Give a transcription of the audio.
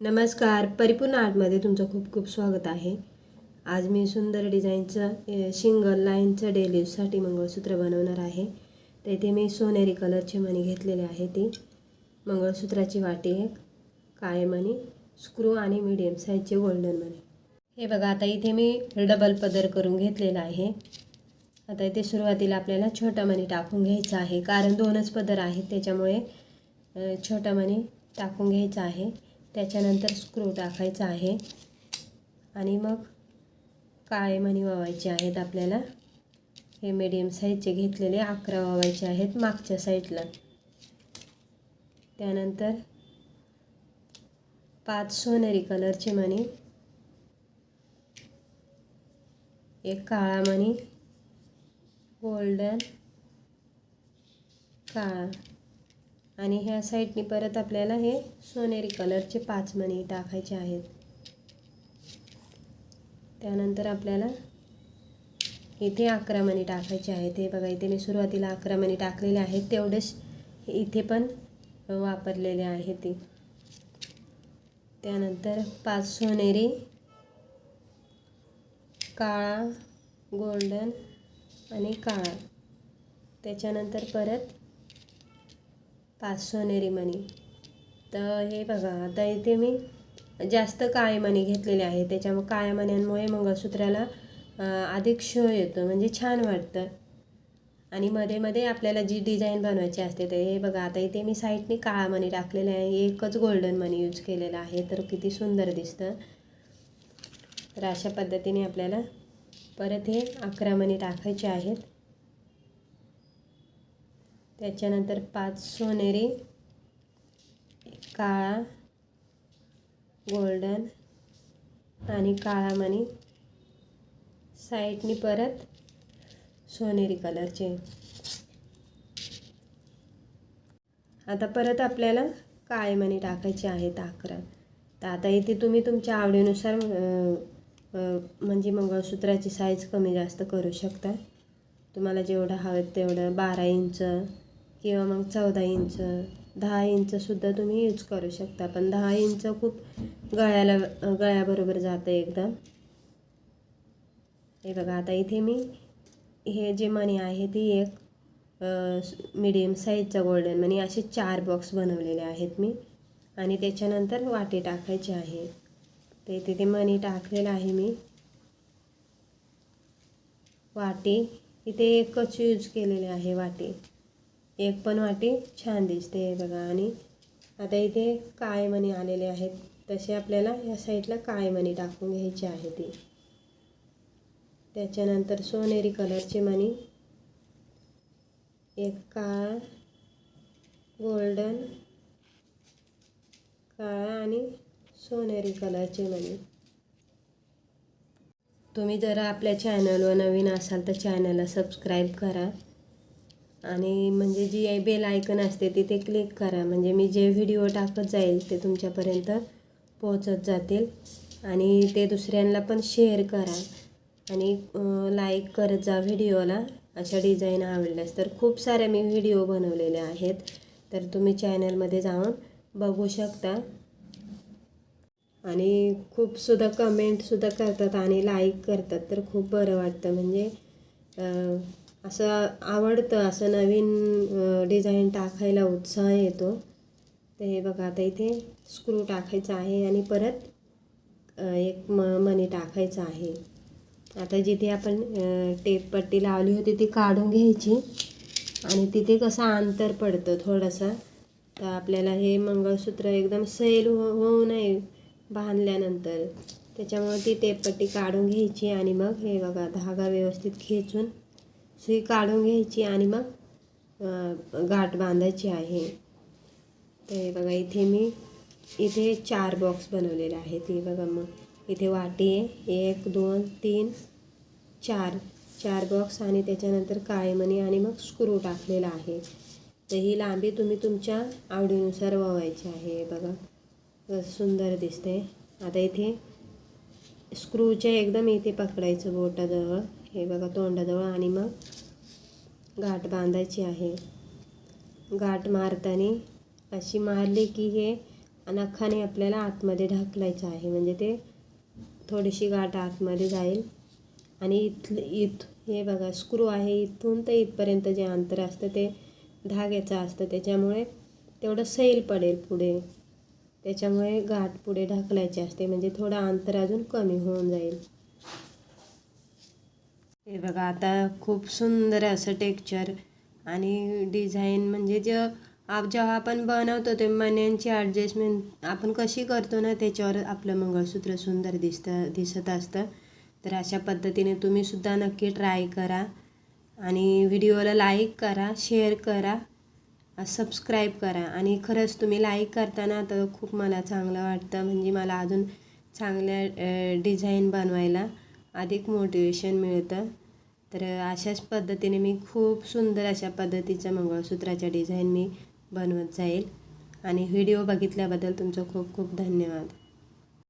नमस्कार परिपूर्ण आर्टमध्ये तुमचं खूप खूप स्वागत आहे. आज मी सुंदर डिझाईनचं सिंगल लाईनचं डेली मंगळसूत्र बनवणार आहे. तर इथे मी सोनेरी कलरचे मणी घेतलेले आहे ती. मंगळसूत्राची वाटी एक काळे मणी स्क्रू आणि मीडियम साईजचे गोल्डन मणी. हे बघा आता इथे मी डबल पदर करून घेतलेला आहे. आता इथे सुरुवातीला आपल्याला छोटा मणी टाकून घ्यायचा आहे. कारण दोनच पदर आहेत त्याच्यामुळे छोटा मणी टाकून घ्यायचा आहे. त्याच्यानंतर स्क्रू टाकायचा आहे. आणि मग काळे मणी वावायचे आहेत आपल्याला. हे मीडियम साईजचे घेतलेले अकरा वावायचे आहेत मागच्या साईडला त्यानंतर पाच सोनेरी कलरचे मणी एक काळा मणी गोल्डन काळा. आणि ह्या साईडनी परत आपल्याला हे सोनेरी कलरचे पाच मणी टाकायचे आहेत. त्यानंतर आपल्याला इथे अकरा मणी टाकायचे आहेत. हे बघा इथे मी सुरुवातीला अकरा मणी टाकलेले आहेत. तेवढेच इथे पण वापरलेले आहे ते. त्यानंतर पाच सोनेरी काळा गोल्डन आणि काळा. त्याच्यानंतर परत पाच सोनेरी मणी तर हे बघा आता इथे मी जास्त काळे मणी घेतलेले आहे. त्याच्यामुळे काळ्या मण्यांमुळे मंगळसूत्राला अधिक शो येतो. म्हणजे छान वाटतं. आणि मध्ये मध्ये आपल्याला जी डिझाईन बनवायची असते तर हे बघा आता इथे मी साईडने काळा मणी टाकलेला आहे. एकच गोल्डन मणी यूज केलेला आहे. तर किती सुंदर दिसतं. तर अशा पद्धतीने आपल्याला परत हे अकरा मणी टाकायचे आहेत. त्याच्यानंतर पाच सोनेरी एक काळा गोल्डन आणि काळा मणी साईडनी परत सोनेरी कलरचे. आता परत आपल्याला काळे मणी टाकायचे आहेत अकरा. तर आता इथे तुम्ही तुमच्या आवडीनुसार म्हणजे मंगळसूत्राची साईज कमी जास्त करू शकता. तुम्हाला जेवढं हवं तेवढं बारा इंच किंवा मग चौदा इंच दहा इंचसुद्धा तुम्ही यूज करू शकता. पण दहा इंच खूप गळ्याला गळ्याबरोबर जातं एकदम. हे बघा आता इथे मी हे जे मणी आहे ती एक मिडियम साईजचा गोल्डन मनी असे चार बॉक्स बनवलेले आहेत मी. आणि त्याच्यानंतर वाटे टाकायची आहे. तर इथे ते मणी टाकलेलं आहे मी. वाटी. इथे एकच यूज केलेले आहे वाटी. एक पण वाटी छान दिसते बघा. आणि आता इथे काळे मणी आलेले आहेत. तसे आपल्याला या साईडला काळे मणी टाकून घ्यायचे आहे ते. त्याच्यानंतर सोनेरी कलरचे मणी. एक काळा गोल्डन काळा आणि सोनेरी कलरचे मणी. तुम्ही जर आपल्या चॅनलवर नवीन असाल तर चॅनलला सबस्क्राईब करा. आणि म्हणजे जी बेल आयकन असते तिथे क्लिक करा. म्हणजे मी जे व्हिडिओ टाकत जाईल ते तुमच्यापर्यंत पोहोचत जातील. आणि ते दुसऱ्यांना पण शेअर करा. आणि लाईक करत जा व्हिडिओला अशा डिझाईन आवडल्यास. तर खूप साऱ्या मी व्हिडिओ बनवलेल्या आहेत. तर तुम्ही चॅनलमध्ये जाऊन बघू शकता. आणि खूपसुद्धा कमेंटसुद्धा करतात आणि लाईक करतात. तर खूप बरं वाटतं. म्हणजे असं आवडतं असं नवीन डिझाईन टाकायला उत्साह येतो. तर हे बघा आता इथे स्क्रू टाकायचा आहे आणि परत एक म मणी टाकायचा आहे. आता जिथे आपण टेपपट्टी टेप पट्टी लावली होती ती काढून घ्यायची आणि तिथे कसं अंतर पडतं थोडंसं तर आपल्याला हे मंगळसूत्र एकदम सैल हो होऊ नये बांधल्यानंतर. त्याच्यामुळे ती टेपपट्टी काढून घ्यायची आणि मग हे बघा धागा व्यवस्थित खेचून सुई काढून घ्यायची आणि मग गाठ बांधायची आहे. तर हे बघा इथे मी इथे चार बॉक्स बनवलेले आहेत. हे बघा मग इथे वाटी आहे. एक दोन तीन चार चार बॉक्स आणि त्याच्यानंतर काळेमणी आणि मग स्क्रू टाकलेला आहे. तर ही लांबी तुम्ही तुमच्या आवडीनुसार ववायची आहे. बघा सुंदर दिसते. आता इथे स्क्रूच्या एकदम इथे पकडायचं बोटाजवळ हे बघा तोंडाजवळ आणि मग गाठ बांधायची आहे. गाठ मारताना अशी मारली की हे नखाने आपल्याला आतमध्ये ढकलायचं आहे. म्हणजे ते थोडीशी गाठ आतमध्ये जाईल. आणि इथलं इथ हे बघा स्क्रू आहे इथून तर इथपर्यंत जे अंतर असतं ते धाग्याचं असतं. त्याच्यामुळे तेवढं सैल पडेल पुढे. त्याच्यामुळे गाठ पुढे ढकलायची असते. म्हणजे थोडं अंतर अजून कमी होऊन जाईल. हे बघा आता खूप सुंदर असं टेक्चर आणि डिझाईन म्हणजे जे आप जेव्हा आपण बनवतो ते मण्यांची ॲडजस्टमेंट आपण कशी करतो ना त्याच्यावर आपलं मंगळसूत्र सुंदर दिसतं दिसत असतं. तर अशा पद्धतीने तुम्हीसुद्धा नक्की ट्राय करा आणि व्हिडिओला लाईक करा शेअर करा सबस्क्राईब करा. आणि खरंच तुम्ही लाईक करताना तर खूप मला चांगलं वाटतं म्हणजे मला अजून चांगल्या डिझाईन बनवायला. अधिक मोटिवेशन मिळतं. तर अशाच पद्धतीने मी खूप सुंदर अशा पद्धतीचं मंगळसूत्राच्या डिझाईन मी बनवत जाईल. आणि व्हिडिओ बघितल्याबद्दल तुमचं खूप खूप धन्यवाद.